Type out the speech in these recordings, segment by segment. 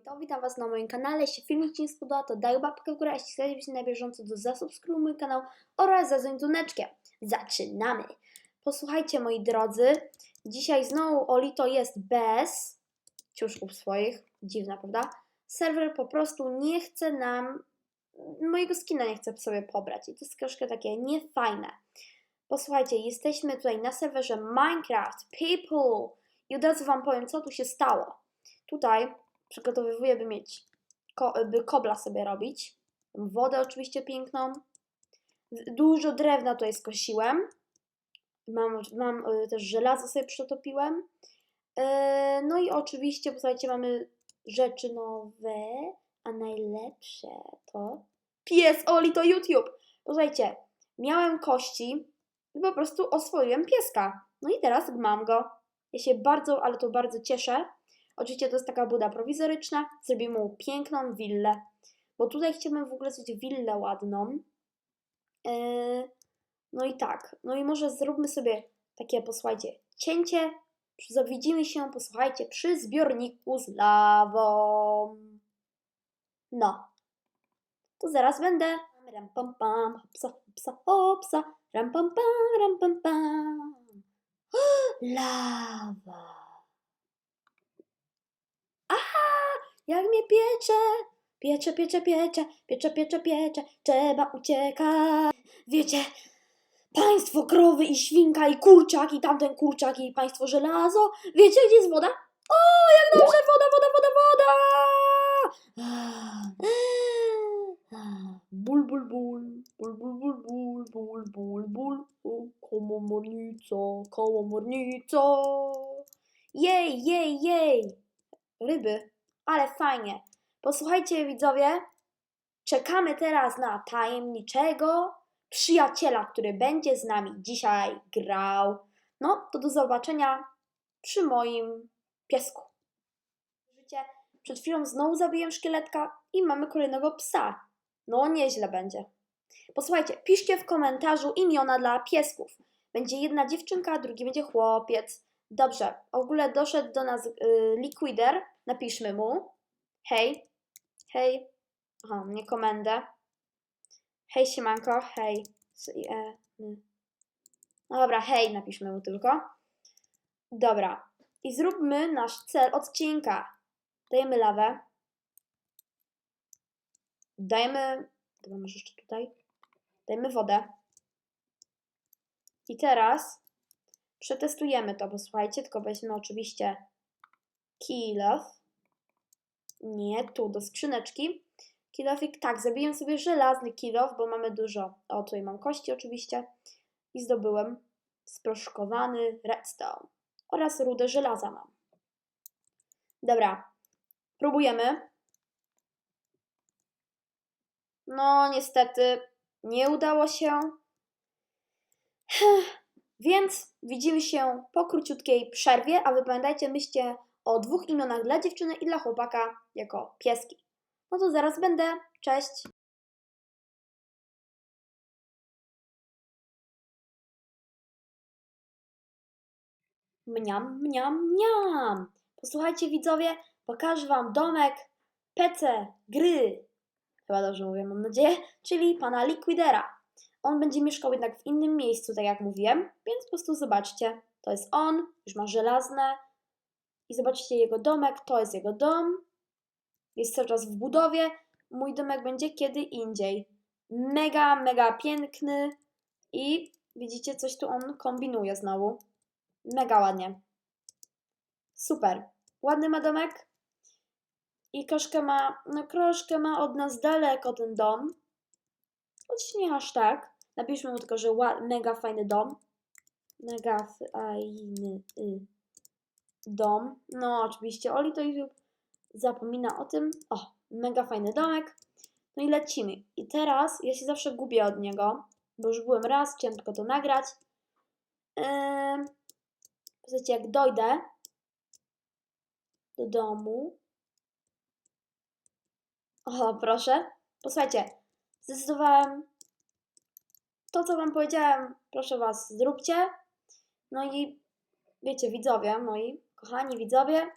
Witam, witam Was na moim kanale. Jeśli filmik Ci nie spodobał, to daj łapkę w górę. Jeśli chcecie być na bieżąco, to zasubskrybuj mój kanał oraz zadzwoń dzwoneczkiem. Zaczynamy! Posłuchajcie, moi drodzy. Dzisiaj znowu Olito jest bez ciuszków swoich. Dziwna, prawda? Serwer po prostu nie chce nam, mojego skina nie chce sobie pobrać. I to jest troszkę takie niefajne. Posłuchajcie, jesteśmy tutaj na serwerze Minecraft People. I od razu Wam powiem, co tu się stało. Tutaj przygotowywuję, by mieć, ko- by kobla sobie robić. Wodę oczywiście piękną. Dużo drewna tutaj skosiłem. Mam, mam y, też żelazo sobie przetopiłem. Yy, No i oczywiście, posłuchajcie, mamy rzeczy nowe, a najlepsze to pies Oli to YouTube. Posłuchajcie, miałem kości i po prostu oswoiłem pieska. No i teraz mam go. Ja się bardzo, ale to bardzo cieszę. Oczywiście to jest taka buda prowizoryczna. Zrobimy mu piękną willę. Bo tutaj chciałbym w ogóle zrobić willę ładną. Yy, no i tak. No i może zróbmy sobie takie, posłuchajcie, cięcie. Widzimy się, posłuchajcie, przy zbiorniku z lawą. No. To zaraz będę. Ram pam pam, hopsa, hopsa, hopsa. Ram pam pam, ram pam pam. Lawa. Jak mnie piecze, piecze, piecze, piecze, piecze, piecze, piecze, trzeba uciekać. Wiecie, państwo krowy i świnka i kurczak i tamten kurczak i państwo żelazo. Wiecie, gdzie jest woda? O, jak dobrze, woda, woda, woda, woda! Ból, ból, ból, ból, ból, ból, ból, ból, ból, ból, o, komornica, komornica. Jej, jej, jej! Ryby, ale fajnie. Posłuchajcie, widzowie, czekamy teraz na tajemniczego przyjaciela, który będzie z nami dzisiaj grał. No, to do zobaczenia przy moim piesku. Życie. Przed chwilą znowu zabiłem szkieletka i mamy kolejnego psa. No, nieźle będzie. Posłuchajcie, piszcie w komentarzu imiona dla piesków. Będzie jedna dziewczynka, drugi będzie chłopiec. Dobrze, w ogóle doszedł do nas y, Liquider. Napiszmy mu. Hej, hej. Aha, nie komendę. Hej, siemanko, hej. E. No dobra, hej, napiszmy mu tylko. Dobra. I zróbmy nasz cel odcinka. Dajemy lawę. Dajemy. Dobra, może jeszcze tutaj. Dajmy wodę. I teraz przetestujemy to, bo słuchajcie, tylko weźmy oczywiście kill off. Nie, tu do skrzyneczki. Kilofik, tak, zabiję sobie żelazny kilof, bo mamy dużo. O, tutaj mam kości oczywiście. I zdobyłem sproszkowany redstone. Oraz rudę żelaza mam. Dobra, próbujemy. No, niestety nie udało się. Więc widzimy się po króciutkiej przerwie, a wy pamiętajcie, myślcie o dwóch imionach dla dziewczyny i dla chłopaka jako pieski. No to zaraz będę. Cześć! Mniam, mniam, mniam! Posłuchajcie widzowie, pokażę wam domek PC, gry. Chyba dobrze mówię, mam nadzieję, czyli pana Liquidera. On będzie mieszkał jednak w innym miejscu, tak jak mówiłem, więc po prostu zobaczcie. To jest on, już ma żelazne. I zobaczcie jego domek, to jest jego dom. Jest cały czas w budowie. Mój domek będzie kiedy indziej. Mega, mega piękny. I widzicie, coś tu on kombinuje znowu. Mega ładnie. Super. Ładny ma domek. I troszkę ma, no troszkę ma od nas daleko ten dom. Choć nie aż tak. Napiszmy mu tylko, że mega fajny dom. Mega fajny y, dom. No oczywiście Oli to YouTube zapomina o tym. O, mega fajny domek. No i lecimy. I teraz ja się zawsze gubię od niego, bo już byłem raz, chciałem tylko to nagrać. Yy, Słuchajcie, jak dojdę do domu. O, proszę. Posłuchajcie, zdecydowałem to, co Wam powiedziałem, proszę Was, zróbcie. No i wiecie, widzowie, moi kochani widzowie,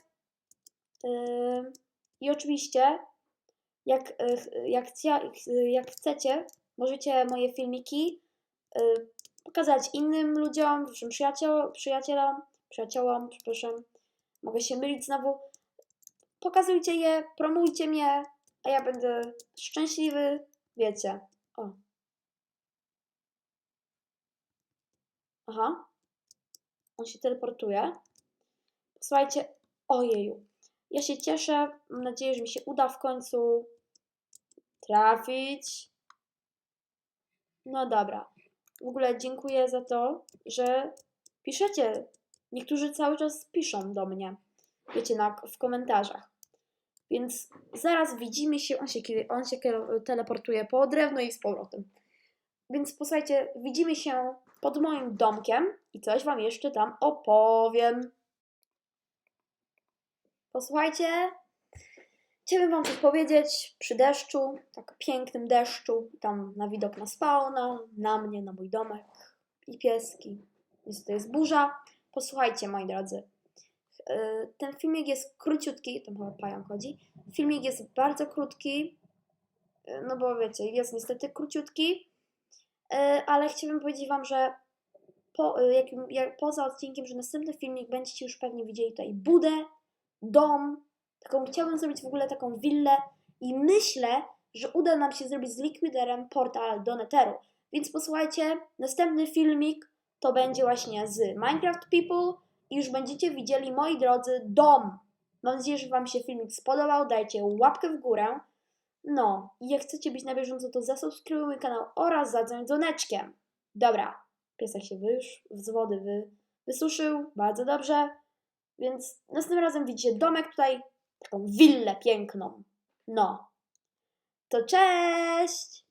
yy, I oczywiście, jak, y, jak, jak chcecie, możecie moje filmiki y, pokazać innym ludziom, waszym przyjaciel, przyjacielom, przyjaciołom, przepraszam, mogę się mylić znowu. Pokazujcie je, promujcie mnie, a ja będę szczęśliwy, wiecie. O. Aha. On się teleportuje. Słuchajcie, ojeju. Ja się cieszę. Mam nadzieję, że mi się uda w końcu trafić. No dobra. W ogóle dziękuję za to, że piszecie. Niektórzy cały czas piszą do mnie. Wiecie, na, w komentarzach. Więc zaraz widzimy się. On się, on się teleportuje po drewno i z powrotem. Więc posłuchajcie, widzimy się pod moim domkiem i coś Wam jeszcze tam opowiem. Posłuchajcie, chciałabym Wam coś powiedzieć przy deszczu, tak pięknym deszczu, tam na widok na spawna, na mnie, na mój domek i pieski. Więc to jest burza. Posłuchajcie, moi drodzy. Yy, Ten filmik jest króciutki, tam chyba pająk chodzi. Filmik jest bardzo krótki, yy, no bo wiecie, jest niestety króciutki, yy, ale chciałabym powiedzieć Wam, że po, jak, jak, poza odcinkiem, że następny filmik będziecie już pewnie widzieli tutaj budę, dom, taką chciałabym zrobić w ogóle taką willę i myślę, że uda nam się zrobić z Liquiderem portal do Netheru. Więc posłuchajcie, następny filmik to będzie właśnie z Minecraft People i już będziecie widzieli, moi drodzy, dom. Mam nadzieję, że Wam się filmik spodobał, dajcie łapkę w górę. No, i jak chcecie być na bieżąco, to zasubskrybuj mój kanał oraz zadzwoń dzwoneczkiem. Dobra, piesek się wysz, z wody wy, wysuszył, bardzo dobrze. Więc następnym razem widzicie domek tutaj, taką willę piękną. No. To cześć!